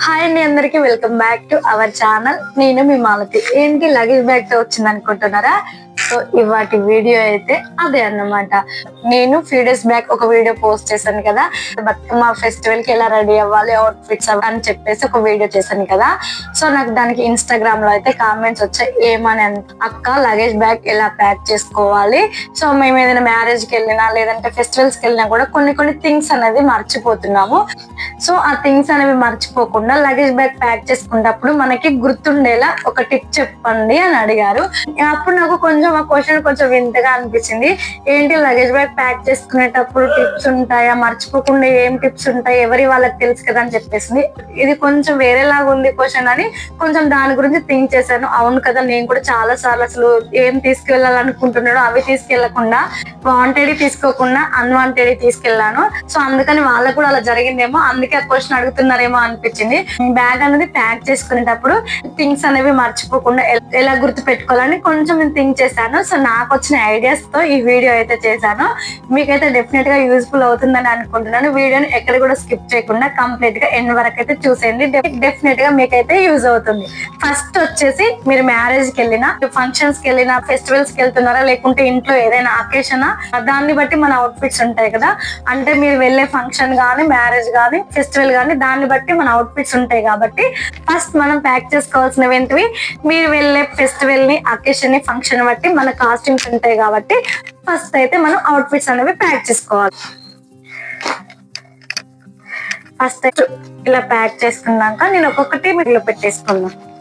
Hi అండి అందరికి welcome back to our channel. నేను మీ మాలతి. ఏంటి లగేజ్ బ్యాగ్తో వచ్చింది అనుకుంటున్నారా సో ఇవాటి వీడియో అయితే అదే అన్నమాట. నేను ఫ్యూ డేస్ బ్యాక్ ఒక వీడియో పోస్ట్ చేశాను కదా. బతుకమ్మ ఫెస్టివల్కి ఎలా రెడీ అవ్వాలి అవుట్ ఫిట్స్ అని చెప్పేసి ఒక వీడియో చేశాను కదా. సో నాకు దానికి ఇన్స్టాగ్రామ్లో అయితే కామెంట్స్ వచ్చాయి ఏమని అక్క లగేజ్ బ్యాగ్ ఎలా ప్యాక్ చేసుకోవాలి? సో మేము ఏదైనా మ్యారేజ్కి వెళ్ళినా లేదంటే ఫెస్టివల్స్కి వెళ్ళినా కూడా కొన్ని కొన్ని థింగ్స్ అనేది మర్చిపోతున్నాము. సో ఆ థింగ్స్ అనేవి మర్చిపోకుండా లగేజ్ బ్యాగ్ ప్యాక్ చేసుకున్నప్పుడు మనకి గుర్తుండేలా ఒక టిప్ చెప్పండి అని అడిగారు. అప్పుడు నాకు కొంచెం క్వశ్చన్ కొంచెం వింతగా అనిపించింది. ఏంటి లగేజ్ బ్యాగ్ ప్యాక్ చేసుకునేటప్పుడు టిప్స్ ఉంటాయా? మర్చిపోకుండా ఏం టిప్స్ ఉంటాయి? ఎవరి వాళ్ళకి తెలుసు కదా అని చెప్పేసింది. ఇది కొంచెం వేరేలాగా ఉంది క్వశ్చన్ అని కొంచెం దాని గురించి థింక్ చేశాను. అవును కదా నేను కూడా చాలా సార్లు అసలు ఏం తీసుకెళ్ళాలనుకుంటున్నాడో అవి తీసుకెళ్ళకుండా వాంటెడ్ తీసుకోకుండా అన్వాంటెడ్ తీసుకెళ్ళాను సో అందుకని వాళ్ళకు కూడా అలా జరిగిందేమో అందుకే ఆ క్వశ్చన్ అడుగుతున్నారేమో అనిపించింది. బ్యాగ్ అనేది ప్యాక్ చేసుకునేటప్పుడు థింగ్స్ అనేవి మర్చిపోకుండా ఎలా గుర్తు పెట్టుకోవాలని కొంచెం నేను థింక్ చేశాను. సో నాకు వచ్చిన ఐడియాస్తో ఈ వీడియో అయితే చేశాను. మీకైతే డెఫినెట్గా యూస్ఫుల్ అవుతుందని అనుకుంటున్నాను. వీడియోని ఎక్కడ కూడా స్కిప్ చేయకుండా కంప్లీట్గా ఎండ్ వరకు అయితే చూసేయండి. డెఫినెట్గా మీకైతే యూజ్ అవుతుంది. ఫస్ట్ వచ్చేసి మీరు మ్యారేజ్కి వెళ్ళినా ఫంక్షన్స్కి వెళ్ళినా ఫెస్టివల్స్కి వెళ్తున్నారా లేకుంటే ఇంట్లో ఏదైనా అకేషనా దాన్ని బట్టి మన అవుట్ఫిట్స్ ఉంటాయి కదా. అంటే మీరు వెళ్ళే ఫంక్షన్ కానీ మ్యారేజ్ కానీ ఫెస్టివల్ కానీ దాన్ని బట్టి మన అవుట్ఫిట్స్ ఉంటాయి కాబట్టి ఫస్ట్ మనం ప్యాక్ చేసుకోవాల్సినవి ఏంటివి? మీరు వెళ్ళే ఫెస్టివల్ని ఫంక్షన్ బట్టి మన కాస్ట్యూమ్స్ ఉంటాయి కాబట్టి ఫస్ట్ అయితే మనం అవుట్ఫిట్స్ అనేవి ప్యాక్ చేసుకోవాలి. ఫస్ట్ ఇలా ప్యాక్ చేసుకున్నాక నేను ఒక్కొక్కటి మిగిలి పెట్టేసుకున్నాను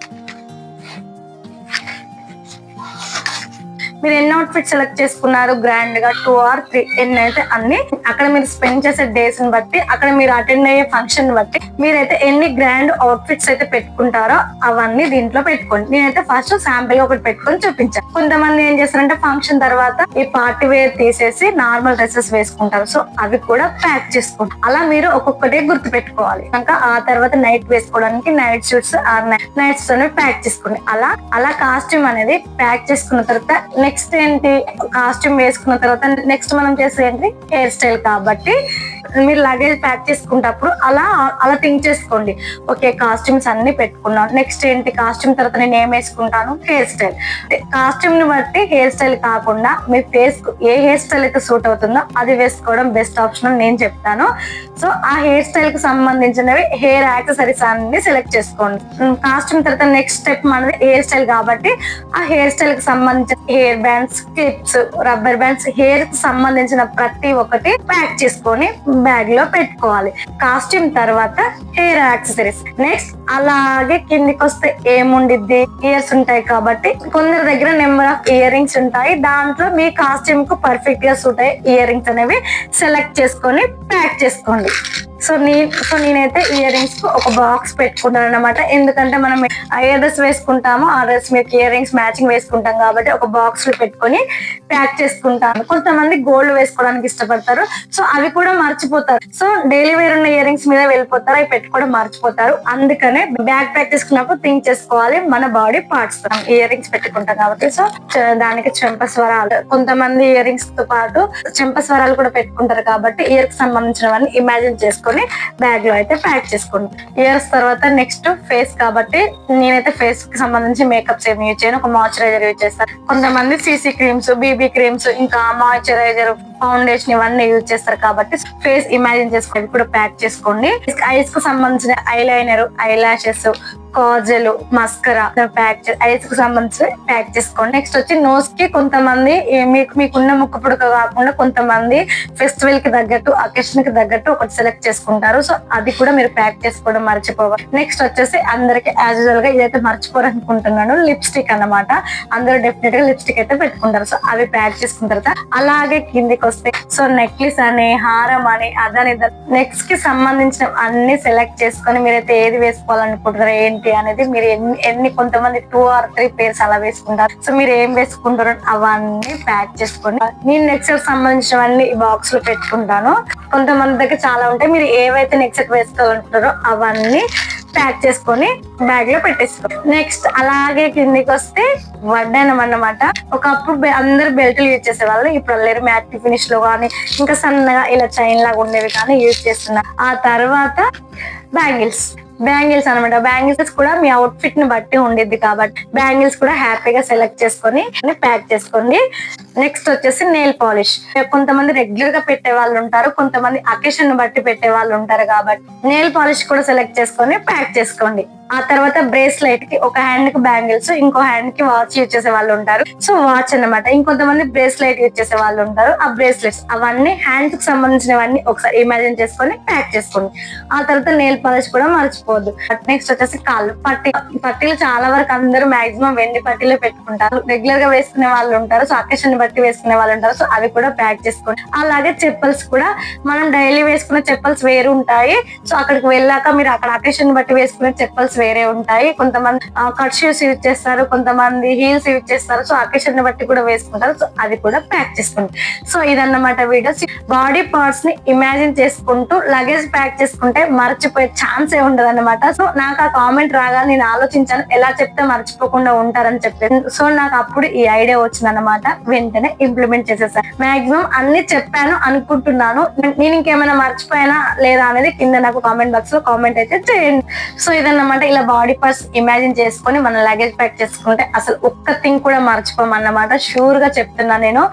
మీరు ఎన్ని అవుట్ఫిట్ సెలెక్ట్ చేసుకున్నారు? గ్రాండ్గా టూ ఆర్ త్రీ ఎన్ని అయితే అన్ని అక్కడ మీరు స్పెండ్ చేసే డేస్ని బట్టి అక్కడ మీరు అటెండ్ అయ్యే ఫంక్షన్ బట్టి మీరైతే ఎన్ని గ్రాండ్ అవుట్ఫిట్స్ అయితే పెట్టుకుంటారో అవన్నీ దీంట్లో పెట్టుకోండి. నేనైతే ఫస్ట్ శాంపిల్గా ఒకటి పెట్టుకొని చూపించాను కొంతమంది ఏం చేస్తారంటే ఫంక్షన్ తర్వాత ఈ పార్టీ వేర్ తీసేసి నార్మల్ డ్రెస్సెస్ వేసుకుంటారు. సో అవి కూడా ప్యాక్ చేసుకోండి అలా మీరు ఒక్కొక్కటే గుర్తు పెట్టుకోవాలి ఇంకా ఆ తర్వాత నైట్ వేసుకోవడానికి నైట్ షూట్స్ ఆర్ నైట్స్ అనేవి ప్యాక్ చేసుకోండి. అలా అలా కాస్ట్యూమ్ అనేది ప్యాక్ చేసుకున్న తర్వాత నెక్స్ట్ ఏంటి? కాస్ట్యూమ్ వేసుకున్న తర్వాత నెక్స్ట్ మనం చేసేది ఏంటి? హెయిర్ స్టైల్ కాబట్టి మీరు లగేజ్ ప్యాక్ చేసుకుంటప్పుడు అలా అలా థింక్ చేసుకోండి. ఓకే కాస్ట్యూమ్స్ అన్ని పెట్టుకున్నాను. నెక్స్ట్ ఏంటి? కాస్ట్యూమ్ తర్వాత నేను ఏం వేసుకుంటాను? హెయిర్ స్టైల్ కాస్ట్యూమ్ని బట్టి హెయిర్ స్టైల్ కాకుండా మీ ఫేస్ ఏ హెయిర్ స్టైల్ అయితే సూట్ అవుతుందో అది వేసుకోవడం బెస్ట్ ఆప్షన్ అని నేను చెప్తాను. సో ఆ హెయిర్ స్టైల్కి సంబంధించినవి హెయిర్ యాక్సెసరీస్ అన్ని సెలెక్ట్ చేసుకోండి. కాస్ట్యూమ్ తర్వాత నెక్స్ట్ స్టెప్ మనది హెయిర్ స్టైల్ కాబట్టి ఆ హెయిర్ స్టైల్కి సంబంధించిన hair bands clips rubber bands హెయిర్కి సంబంధించిన ప్రతి ఒక్కటి ప్యాక్ చేసుకొని బ్యాగ్లో పెట్టుకోవాలి. కాస్ట్యూమ్ తర్వాత హెయిర్ యాక్సెసరీస్. నెక్స్ట్ అలాగే కిందికి వస్తే ఏముండిద్ది? ఇయర్స్ ఉంటాయి కాబట్టి కొందరి దగ్గర నెంబర్ ఆఫ్ ఇయర్ రింగ్స్ ఉంటాయి. దాంట్లో మీ కాస్ట్యూమ్కు పర్ఫెక్ట్గా సూట్ అయ్యే ఇయర్ రింగ్స్ అనేవి సెలెక్ట్ చేసుకొని ప్యాక్ చేసుకోండి. సో నీ సో నేనైతే ఇయర్ రింగ్స్ ఒక బాక్స్ పెట్టుకుంటాను అనమాట ఎందుకంటే మనం ఏ డ్రెస్ వేసుకుంటామో ఆ డ్రెస్ మీకు ఇయర్ రింగ్స్ మ్యాచింగ్ వేసుకుంటాం కాబట్టి ఒక బాక్స్లో పెట్టుకొని ప్యాక్ చేసుకుంటాను కొంతమంది గోల్డ్ వేసుకోవడానికి ఇష్టపడతారు. సో అవి కూడా మర్చిపోతారు. సో డైలీ వేర్ ఉన్న ఇయర్ రింగ్స్ మీద వెళ్ళిపోతారు అవి పెట్టుకోవడం మర్చిపోతారు. అందుకనే బ్యాగ్ ప్యాక్ చేసుకున్నప్పుడు థింక్ చేసుకోవాలి మన బాడీ పార్ట్స్ ఇయర్ రింగ్స్ పెట్టుకుంటాం కాబట్టి. సో దానికి చెంప స్వరాలు కొంతమంది ఇయర్ రింగ్స్తో పాటు చెంప స్వరాలు కూడా పెట్టుకుంటారు కాబట్టి ఇయర్కి సంబంధించినవన్నీ ఇమాజిన్ చేసుకొని బ్యాగ్లో అయితే ప్యాక్ చేసుకోండి ఇయర్స్ తర్వాత నెక్స్ట్ ఫేస్ కాబట్టి నేనైతే ఫేస్కి సంబంధించి మేకప్స్ ఏమి యూజ్ చేయను ఒక మాయిశ్చరైజర్ యూజ్ చేస్తాను కొంతమంది సీసీ క్రీమ్స్ బీబీ క్రీమ్స్ ఇంకా మాయిశ్చరైజర్ ఫౌండేషన్ ఇవన్నీ యూజ్ చేస్తారు కాబట్టి ఫేస్ ఇమాజిన్ చేసుకొని కూడా ప్యాక్ చేసుకోండి. ఐస్కు సంబంధించిన eyeliner eyelashes kajal mascara pack ఐస్కు సంబంధించి ప్యాక్ చేసుకోండి. నెక్స్ట్ వచ్చి నోస్కి కొంతమంది మీకు మీకున్న ముక్కు పుడక కాకుండా కొంతమంది ఫెస్టివల్కి తగ్గట్టు అకేషన్కి తగ్గట్టు ఒకటి సెలెక్ట్ చేసుకుంటారు. సో అది కూడా మీరు ప్యాక్ చేసుకోవడం మర్చిపోవాలి నెక్స్ట్ వచ్చేసి అందరికి యాజ్ యూజువల్గా ఇదైతే మర్చిపోరనుకుంటున్నాను లిప్స్టిక్ అన్నమాట. అందరూ డెఫినెట్గా లిప్స్టిక్ అయితే పెట్టుకుంటారు. సో అవి ప్యాక్ చేసుకున్న తర్వాత అలాగే కిందికి వస్తే సో నెక్లెస్ అని హారం అని అదని నెక్స్ట్కి సంబంధించిన అన్ని సెలెక్ట్ చేసుకొని మీరైతే ఏది వేసుకోవాలనుకుంటున్నారు ఏంటి అనేది మీరు ఎన్ని ఎన్ని కొంతమంది టూ ఆర్ త్రీ పేర్స్ అలా వేసుకుంటారు. సో మీరు ఏం వేసుకుంటారో అవన్నీ ప్యాక్ చేసుకోండి. నేను నెక్స్ట్ సంబంధించినవన్నీ బాక్స్లో పెట్టుకుంటాను. కొంతమంది దగ్గర చాలా ఉంటాయి. మీరు ఏవైతే నెక్స్ట్ వేసుకుంటారో అవన్నీ ప్యాక్ చేసుకొని బ్యాగ్లో పెట్టేసుకోండి. నెక్స్ట్ అలాగే కిందికి వస్తే వడ్డానం అన్నమాట. ఒకప్పుడు అందరు బెల్ట్లు యూజ్ చేసేవాళ్ళు. ఇప్పుడు లేరు మ్యాట్ ఫినిష్లో కానీ ఇంకా సన్నగా ఇలా చైన్ లాగా ఉండేవి కానీ యూజ్ చేస్తున్నారు. ఆ తర్వాత బ్యాంగిల్స్ బ్యాంగిల్స్ అనమాట బ్యాంగిల్స్ కూడా మీ అవుట్ ఫిట్ని బట్టి ఉండిద్ది కాబట్టి బ్యాంగిల్స్ కూడా హ్యాపీగా సెలెక్ట్ చేసుకొని ప్యాక్ చేసుకోండి. నెక్స్ట్ వచ్చేసి నెయిల్ పాలిష్. కొంతమంది రెగ్యులర్గా పెట్టే వాళ్ళు ఉంటారు కొంతమంది అకేషన్ బట్టి పెట్టే వాళ్ళు ఉంటారు కాబట్టి నెయిల్ పాలిష్ కూడా సెలెక్ట్ చేసుకొని ప్యాక్ చేసుకోండి. ఆ తర్వాత బ్రేస్లెట్కి ఒక హ్యాండ్కి బ్యాంగిల్స్ ఇంకో హ్యాండ్కి వాచ్ యూజ్ చేసే వాళ్ళు ఉంటారు. సో వాచ్ అన్నమాట. ఇంకొంతమంది బ్రేస్లెట్ యూజ్ చేసే వాళ్ళు ఉంటారు. ఆ బ్రేస్లెట్స్ అవన్నీ హ్యాండ్కి సంబంధించినవన్నీ ఒకసారి ఇమాజిన్ చేసుకొని ప్యాక్ చేసుకోండి. ఆ తర్వాత నెయిల్ పాలిష్ కూడా మర్చిపోవద్దు. నెక్స్ట్ వచ్చేసి కాళ్ళు. పట్టి పట్టీలు చాలా వరకు అందరూ మాక్సిమం వెండి పట్టీలే పెట్టుకుంటారు. రెగ్యులర్గా వేసుకునే వాళ్ళు ఉంటారు. సో అకేషన్ బట్టి వేసుకునే వాళ్ళు ఉంటారు. సో అవి కూడా ప్యాక్ చేసుకోండి. అలాగే చెప్పల్స్ కూడా మనం డైలీ వేసుకునే చెప్పల్స్ వేరు ఉంటాయి. సో అక్కడికి వెళ్ళాక మీరు అక్కడ అకేషన్ బట్టి వేసుకునే చెప్పల్స్ వేరే ఉంటాయి. కొంతమంది కట్ షూస్ యూజ్ చేస్తారు కొంతమంది హీల్స్ యూజ్ చేస్తారు. సో అకేషన్ బట్టి కూడా వేసుకుంటారు. సో అది కూడా ప్యాక్ చేసుకుంటారు. సో ఇదన్నమాట వీడియోస్ బాడీ పార్ట్స్ని ఇమాజిన్ చేసుకుంటూ లగేజ్ ప్యాక్ చేసుకుంటే మర్చిపోయే ఛాన్సే ఉండదు అనమాట సో నాకు ఆ కామెంట్ రాగా నేను ఆలోచించాను ఎలా చెప్తే మర్చిపోకుండా ఉంటారని చెప్పేసి. సో నాకు అప్పుడు ఈ ఐడియా వచ్చింది అనమాట వెంటనే ఇంప్లిమెంట్ చేసేసాను మాక్సిమం అన్ని చెప్పాను అనుకుంటున్నాను. నేను ఇంకేమైనా మర్చిపోయానా లేదా అనేది కింద నాకు కామెంట్ బాక్స్లో కామెంట్ అయితే చేయండి. సో ఇదన్నమాట ఇలా బాడీ పార్ట్స్ ఇమాజిన్ చేసుకొని మన లగేజ్ ప్యాక్ చేసుకుంటే అసలు ఒక్క థింగ్ కూడా మర్చిపోమన్నమాట షూర్గా చెప్తున్నా నేను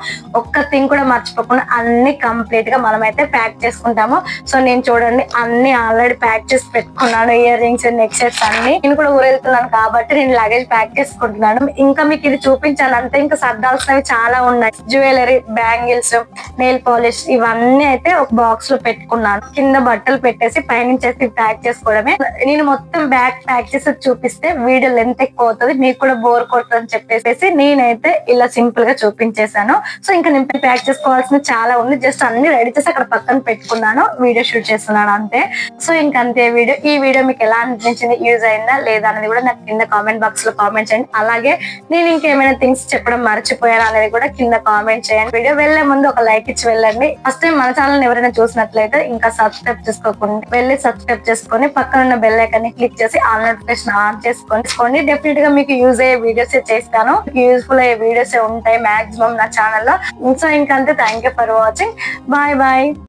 ఒక్క థింగ్ కూడా మర్చిపోకుండా అన్ని కంప్లీట్గా మనమైతే ప్యాక్ చేసుకుంటాము. సో నేను చూడండి అన్ని ఆల్రెడీ ప్యాక్ చేసి పెట్టుకున్నాను ఇయర్ రింగ్స్ నెక్ సెట్స్ అన్ని. నేను కూడా ఊరెళ్తున్నాను కాబట్టి నేను లగేజ్ ప్యాక్ చేసుకుంటున్నాను. ఇంకా మీకు ఇది చూపించాను అంతే ఇంకా సర్దాల్సినవి చాలా ఉన్నాయి. జ్యువెలరీ బ్యాంగిల్స్ నెయిల్ పాలిష్ ఇవన్నీ అయితే ఒక బాక్స్లో పెట్టుకున్నాను. కింద బట్టలు పెట్టేసి పైనుంచి ప్యాక్ చేసుకోవడమే. నేను మొత్తం బ్యాగ్ ప్యాక్ చేసి చూపిస్తే వీడియో లెంత్ ఎక్కువ అవుతుంది మీకు కూడా బోర్ కొడుతుంది అని చెప్పేసి నేనైతే ఇలా సింపుల్గా చూపించేశాను. సో ఇంకా నేను ప్యాక్ చేసుకోవాల్సిన చాలా ఉంది. జస్ట్ అన్ని రెడీ చేసి అక్కడ పక్కన పెట్టుకున్నాను. వీడియో షూట్ చేస్తున్నాను అంతే. సో ఇంకా అంతే వీడియో. ఈ వీడియో మీకు ఎలా అనిపించింది? యూజ్ అయిందా? లేదా అనేది కూడా నాకు కింద కామెంట్ బాక్స్లో కామెంట్ చేయండి. అలాగే నేను ఇంకేమైనా థింగ్స్ చెప్పడం మర్చిపోయాను అనేది కూడా కింద కామెంట్ చేయండి. వీడియో వెళ్ళే ముందు ఒక లైక్ ఇచ్చి వెళ్ళండి. ఫస్ట్ టైం మన ఛానల్ ఎవరైనా చూసినట్లయితే ఇంకా సబ్స్క్రైబ్ చేసుకోకుండా వెళ్ళి సబ్స్క్రైబ్ చేసుకొని పక్కన ఉన్న బెల్ ఐకాన్ క్లిక్ చేసి ఆల్ నోటిఫికేషన్ ఆన్ చేసుకొని తీసుకోండి. డెఫినెట్గా మీకు యూజ్ అయ్యే వీడియోస్ చేస్తాను. యూస్ఫుల్ అయ్యే వీడియోస్ ఉంటాయి మాక్సిమం నా ఛానల్లో సో ఇంకంతే. Thank you for watching bye bye